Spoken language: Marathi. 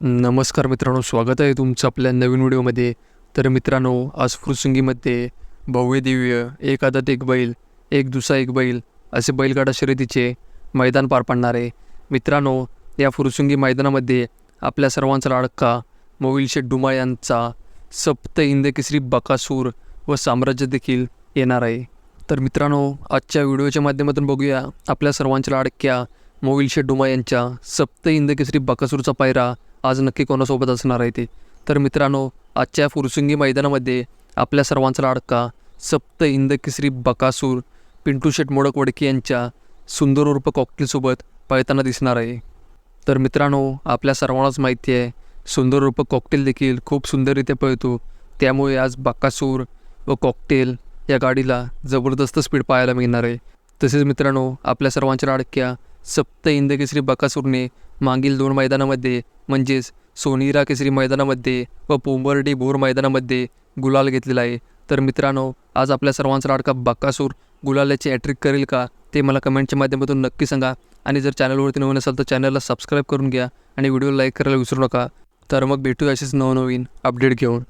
नमस्कार मित्रांनो स्वागत आहे तुमचं आपल्या नवीन व्हिडिओमध्ये. तर मित्रांनो आज फुरसुंगीमध्ये भव्य दिव्य एक आदत एक बैल एक दुसरा एक बैल असे बैलगाडा शर्यतीचे मैदान पार पाडणार आहे. मित्रांनो या फुरसुंगी मैदानामध्ये आपल्या सर्वांचा लाडका मोविल शेठ डुमा यांचा सप्त हिंद बकासूर व साम्राज्य देखील येणार आहे. तर मित्रांनो आजच्या व्हिडिओच्या माध्यमातून बघूया आपल्या सर्वांच्या लाडक्या मोविल शेठ डुमा यांच्या सप्त हिंद बकासूरचा पायरा आज नक्की कोणासोबत असणार आहे ते? तर मित्रांनो आजच्या फुरसुंगी मैदानामध्ये आपल्या सर्वांचा लाडका सप्त इंद केसरी बकासूर पिंटू शेट मोडक वडकी यांच्या सुंदर उर्फ कॉकटेलसोबत पळताना दिसणार आहे. तर मित्रांनो आपल्या सर्वांनाच माहिती आहे सुंदर उर्फ कॉकटेल देखील खूप सुंदररित्या पळतो. त्यामुळे आज बकासूर व कॉकटेल या गाडीला जबरदस्त स्पीड पाहायला मिळणार आहे. तसेच मित्रांनो आपल्या सर्वांच्या लाडक्या सप्त इंदकेसरी केसरी बकासूरने मागील दोन मैदानामध्ये म्हणजेच सोनीरा केसरी मैदानामध्ये व पोंबर्डी भोर मैदानामध्ये गुलाल घेतलेला आहे. तर मित्रांनो आज आपल्या सर्वांचा लाडका बकासूर गुलालाची ॲट्रिक करेल का ते मला कमेंटच्या माध्यमातून नक्की सांगा. आणि जर चॅनलवरती नवीन असाल तर चॅनलला सबस्क्राईब करून घ्या आणि व्हिडिओ लाईक करायला विसरू नका. तर मग भेटूया असेच नवनवीन अपडेट घेऊन.